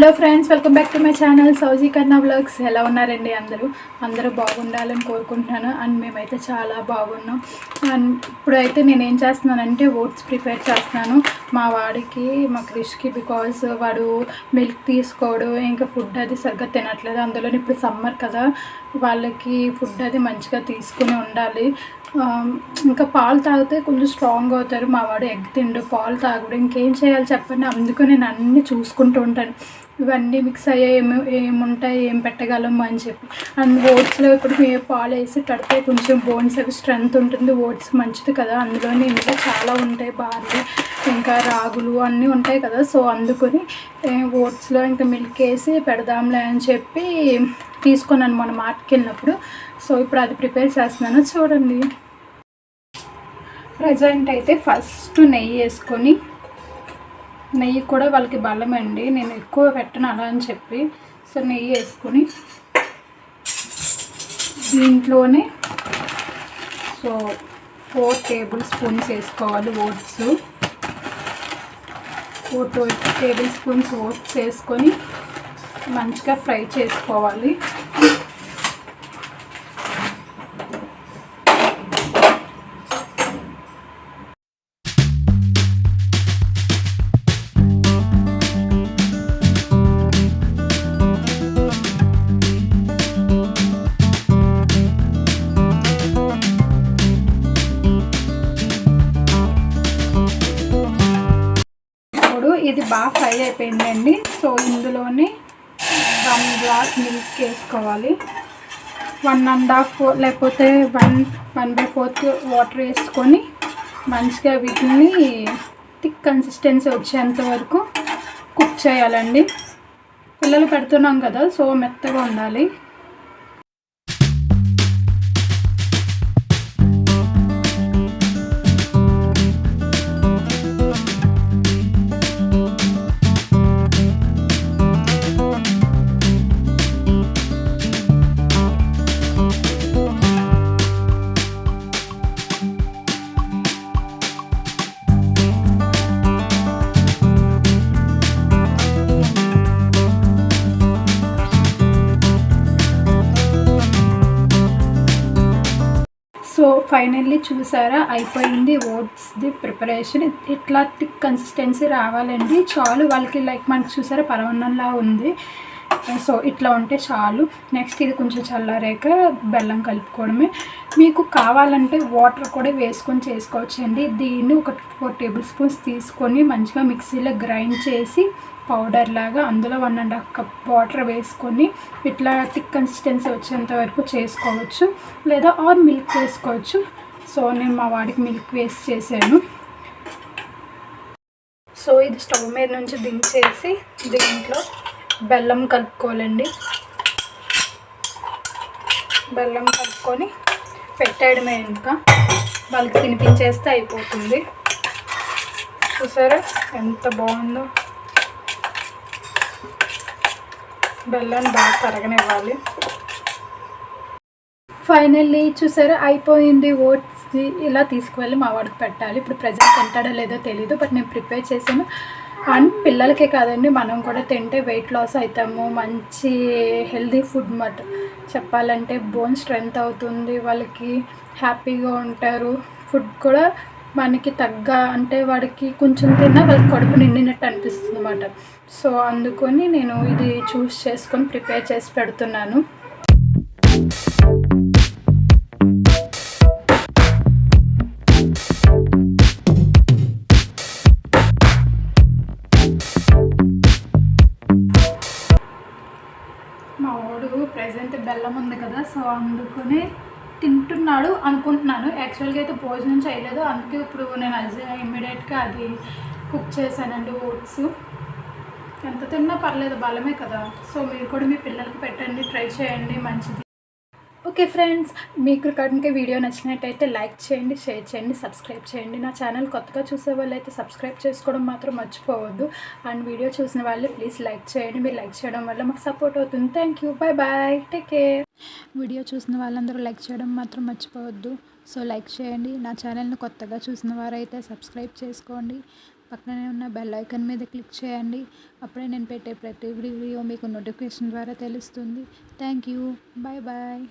Hello friends welcome back to my channel Sowji Kanna blogs ఎలా ఉన్నారండి అందరూ? అందరూ బాగుండాలని కోరుకుంటున్నాను. అండ్ మేమైతే చాలా బాగున్నాం. అండ్ ఇప్పుడైతే నేను ఏం చేస్తున్నానంటే ఓట్స్ ప్రిపేర్ చేస్తున్నాను. మా వాడికి మా క్రిష్కి బికాజ్ వాడు మిల్క్ తీసుకోడు ఇంకా ఫుడ్ అది సరిగ్గా తినట్లేదు. అందులో ఇప్పుడు సమ్మర్ కదా వాళ్ళకి ఫుడ్ అది మంచిగా తీసుకుని ఉండాలి. ఇంకా పాలు తాగితే కొంచెం స్ట్రాంగ్ అవుతారు. మా వాడు ఎగ్ తిండు పాలు తాగుడు ఇంకేం చేయాలి చెప్పండి. అందుకు నేను అన్నీ చూసుకుంటూ ఉంటాను. ఇవన్నీ మిక్స్ అయ్యాయి ఏమి ఏముంటాయి ఏం పెట్టగలము అని చెప్పి. అండ్ ఓట్స్లో ఇప్పుడు మేము పాలు వేసి కడితే కొంచెం బోన్స్ అవి స్ట్రెంగ్త్ ఉంటుంది ఓట్స్ మంచిది కదా. అందులోనే ఇంకా చాలా ఉంటాయి బార్లీ ఇంకా రాగులు అన్నీ ఉంటాయి కదా. సో అందుకొని ఓట్స్లో ఇంకా మిల్క్ వేసి పెడదాంలే అని చెప్పి తీసుకున్నాను మన మార్ట్కి వెళ్ళినప్పుడు. సో ఇప్పుడు అది ప్రిపేర్ చేస్తున్నాను. చూడండి. ప్రజెంట్ అయితే ఫస్ట్ నెయ్యి వేసుకొని నెయ్యి కూడా వాళ్ళకి బలం అండి. నేను ఎక్కువ పెట్టను అలా అని చెప్పి. సో నెయ్యి వేసుకొని దీంట్లోనే సో ఫోర్ టేబుల్ స్పూన్స్ వేసుకోవాలి oats four table spoons oats వేసుకొని మంచిగా ఫ్రై చేసుకోవాలి. బాగా ఫ్రై అయిపోయిందండి. సో ఇందులోనే వన్ గ్లాస్ మిల్క్ వేసుకోవాలి. వన్ అండ్ హాఫ్ లేకపోతే one one by fourth water వేసుకొని మంచిగా వీటిని థిక్ కన్సిస్టెన్సీ వచ్చేంత వరకు కుక్ చేయాలండి. పిల్లలు పెడుతున్నాం కదా సో మెత్తగా ఉండాలి. సో ఫైనల్లీ చూసారా అయిపోయింది ఓట్స్ది ప్రిపరేషన్. ఇట్లా థిక్ కన్సిస్టెన్సీ రావాలండి. చాలు వాళ్ళకి లైక్ మనకి చూసారా పరవన్నంలా ఉంది. సో ఇట్లా ఉంటే చాలు. నెక్స్ట్ ఇది కొంచెం చల్లారాక బెల్లం కలుపుకోవడమే. మీకు కావాలంటే వాటర్ కూడా వేసుకొని చేసుకోవచ్చండి. దీన్ని ఒక ఫోర్ టేబుల్ స్పూన్స్ తీసుకొని మంచిగా మిక్సీలో గ్రైండ్ చేసి పౌడర్ లాగా అందులో one and half cup water వేసుకొని ఇట్లా థిక్ కన్సిస్టెన్సీ వచ్చేంత వరకు చేసుకోవచ్చు. లేదా ఆర్ మిల్క్ వేసుకోవచ్చు. సో నేను మా వాడికి మిల్క్ వేస్ట్ చేశాను. సో ఇది స్టవ్ మీద నుంచి దించేసి దీంట్లో బెల్లం కలుపుకోవాలండి. బెల్లం కలుపుకొని పెట్టేయడమే ఇంకా. వాళ్ళకి తినిపించేస్తే అయిపోతుంది. చూసారా ఎంత బాగుందో? బెల్లాన్ని బాగా కరగనివ్వాలి ఫైనల్లీ చూసారా అయిపోయింది ఓట్స్ది ఇలా తీసుకువెళ్ళి మా వాడికి పెట్టాలి. ఇప్పుడు ప్రజెంట్ తింటాడో లేదో తెలీదు బట్ నేను ప్రిపేర్ చేశాను. అండ్ పిల్లలకే కాదండి మనం కూడా తింటే వెయిట్ లాస్ అవుతాము మంచి హెల్దీ ఫుడ్ మాట చెప్పాలంటే బోన్ స్ట్రెంగ్త్ అవుతుంది వాళ్ళకి హ్యాపీగా ఉంటారు. ఫుడ్ కూడా మనకి తగ్గ అంటే వాడికి కొంచెం తిన్నా వాళ్ళకి కడుపు నిండినట్టు అనిపిస్తుంది అన్నమాట సో అందుకొని నేను ఇది చూస్ చేసుకొని ప్రిపేర్ చేసి పెడుతున్నాను. కదా సో అందుకని తింటున్నాడు అనుకుంటున్నాను. యాక్చువల్గా అయితే భోజనం చేయలేదు. అందుకే ఇప్పుడు నేను అది ఇమ్మీడియట్గా అది కుక్ చేశానండి ఓట్స్ ఎంత తిన్నా పర్లేదు బలమే కదా. సో మీరు కూడా మీ పిల్లలకి పెట్టండి ట్రై చేయండి మంచిది. ఓకే ఫ్రెండ్స్ మీకు కనుక వీడియో నచ్చినట్టయితే లైక్ చేయండి షేర్ చేయండి సబ్స్క్రైబ్ చేయండి. నా ఛానల్ కొత్తగా చూసే వాళ్ళు అయితే సబ్స్క్రైబ్ చేసుకోవడం మాత్రం మర్చిపోవద్దు. అండ్ వీడియో చూసిన వాళ్ళు ప్లీజ్ లైక్ చేయండి. మీరు లైక్ చేయడం వల్ల మాకు సపోర్ట్ అవుతుంది. Thank you. Bye bye take care. Video చూసిన వాళ్ళందరూ లైక్ చేయడం మాత్రం మర్చిపోవద్దు. సో లైక్ చేయండి. నా ఛానల్ని కొత్తగా చూసిన వారైతే సబ్స్క్రైబ్ చేసుకోండి. పక్కనే ఉన్న బెల్ ఐకన్ మీద క్లిక్ చేయండి. అప్పుడే నేను పెట్టే ప్రతి వీడియో మీకు నోటిఫికేషన్ ద్వారా తెలుస్తుంది. Thank you. Bye bye